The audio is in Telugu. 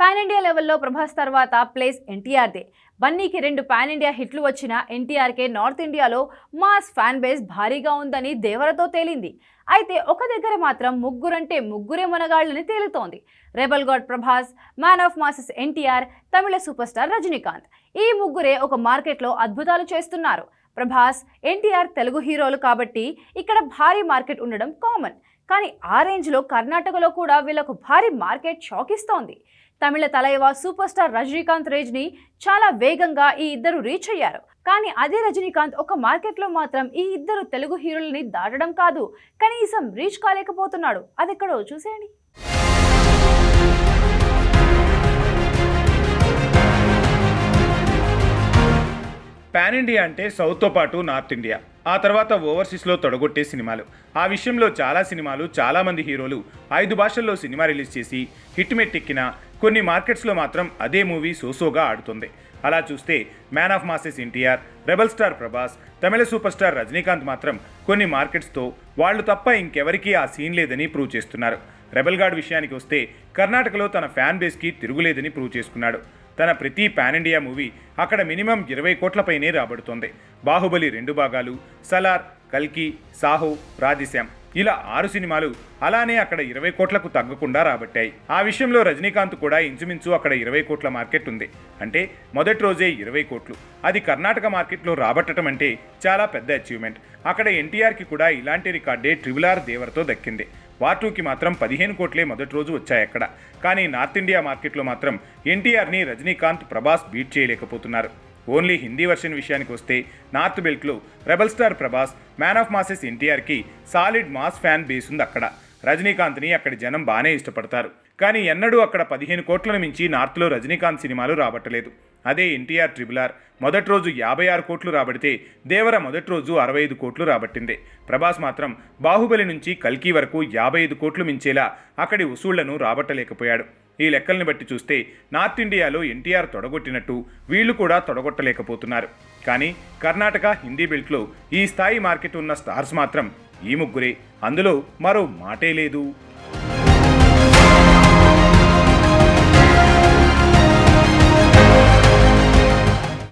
పాన్ ఇండియా లెవెల్లో ప్రభాస్ తర్వాత ప్లేస్ ఎన్టీఆర్దే. బన్నీకి రెండు పాన్ ఇండియా హిట్లు వచ్చిన ఎన్టీఆర్కే నార్త్ ఇండియాలో మాస్ ఫ్యాన్ బేస్ భారీగా ఉందని దేవరతో తేలింది. అయితే ఒక దగ్గర మాత్రం ముగ్గురంటే ముగ్గురే మనగాళ్ళని తేలుతోంది. Rebel god Prabhas man of masses NTR Tamil super star Rajinikanth. ఈ ముగ్గురే ఒక మార్కెట్లో అద్భుతాలు చేస్తున్నారు. ప్రభాస్ ఎన్టీఆర్ తెలుగు హీరోలు కాబట్టి ఇక్కడ భారీ మార్కెట్ ఉండడం కామన్. కానీ ఆ రేంజ్లో కర్ణాటకలో కూడా వీళ్ళకు భారీ మార్కెట్ షాకిస్తోంది. తమిళ తలైవ సూపర్ స్టార్ రజనీకాంత్ రేజ్ని చాలా వేగంగా ఈ ఇద్దరు రీచ్ అయ్యారు. కానీ అదే రజనీకాంత్ ఒక మార్కెట్లో మాత్రం ఈ ఇద్దరు తెలుగు హీరోలని దాటడం కాదు. కనీసం రీచ్ కాలేకపోతున్నాడు. అదెక్కడో చూసేయండి. పాన్ ఇండియా అంటే సౌత్తో పాటు నార్త్ ఇండియా. ఆ తర్వాత ఓవర్సీస్లో తొడగొట్టే సినిమాలు. ఆ విషయంలో చాలా సినిమాలు చాలామంది హీరోలు ఐదు భాషల్లో సినిమా రిలీజ్ చేసి హిట్ మెట్టెక్కిన కొన్ని మార్కెట్స్లో మాత్రం అదే మూవీ సోసోగా ఆడుతుంది. అలా చూస్తే man of masses NTR rebel star Prabhas Tamil super star Rajinikanth మాత్రం కొన్ని మార్కెట్స్తో వాళ్ళు తప్ప ఇంకెవరికీ ఆ సీన్ లేదని ప్రూవ్ చేస్తున్నారు. రెబల్ గార్డ్ విషయానికి వస్తే కర్ణాటకలో తన ఫ్యాన్ బేస్కి తిరుగులేదని ప్రూవ్ చేసుకున్నాడు. తన ప్రతి పాన్ ఇండియా మూవీ అక్కడ మినిమం ఇరవై కోట్లపైనే రాబడుతోంది. బాహుబలి రెండు భాగాలు సలార్ కల్కి సాహో రాధిశ్యామ్ ఇలా ఆరు సినిమాలు అలానే అక్కడ ఇరవై కోట్లకు తగ్గకుండా రాబట్టాయి. ఆ విషయంలో రజనీకాంత్ కూడా ఇంచుమించు అక్కడ ఇరవై కోట్ల మార్కెట్ ఉంది. అంటే మొదటి రోజే ఇరవై కోట్లు. అది కర్ణాటక మార్కెట్లో రాబట్టడం అంటే చాలా పెద్ద అచీవ్మెంట్ అక్కడ ఎన్టీఆర్కి కూడా ఇలాంటి రికార్డే ట్రిబుల్ ఆర్ దేవర్తో దక్కింది. వార్ టూకి మాత్రం పదిహేను కోట్లే మొదటి రోజు వచ్చాయి అక్కడ. కానీ నార్త్ ఇండియా మార్కెట్లో మాత్రం ఎన్టీఆర్ని రజనీకాంత్ ప్రభాస్ బీట్ చేయలేకపోతున్నారు. ఓన్లీ హిందీ వర్షన్ విషయానికి వస్తే north బెల్ట్లో rebel star Prabhas man of masses ఎన్టీఆర్కి సాలిడ్ మాస్ ఫ్యాన్ బేస్ ఉంది అక్కడ. రజనీకాంత్ని అక్కడి జనం బాగానే ఇష్టపడతారు. కానీ ఎన్నడూ అక్కడ పదిహేను కోట్లను మించి నార్త్లో రజనీకాంత్ సినిమాలు రాబట్టలేదు. అదే ఎన్టీఆర్ ట్రిబుల్ ఆర్ మొదటి రోజు యాభై ఆరు కోట్లు రాబడితే దేవర మొదటి రోజు అరవై ఐదు కోట్లు రాబట్టింది. ప్రభాస్ మాత్రం బాహుబలి నుంచి కల్కి వరకు యాభై ఐదు కోట్లు మించేలా అక్కడి వసూళ్ళను రాబట్టలేకపోయాడు. ఈ లెక్కల్ని బట్టి చూస్తే నార్త్ ఇండియాలో ఎన్టీఆర్ తొడగొట్టినట్టు వీళ్ళు కూడా తొడగొట్టలేకపోతున్నారు. కానీ కర్ణాటక హిందీ బెల్ట్లో ఈ స్థాయి మార్కెట్ ఉన్న స్టార్స్ మాత్రం ఈ ముగ్గురే. అందులో మరో మాటే లేదు.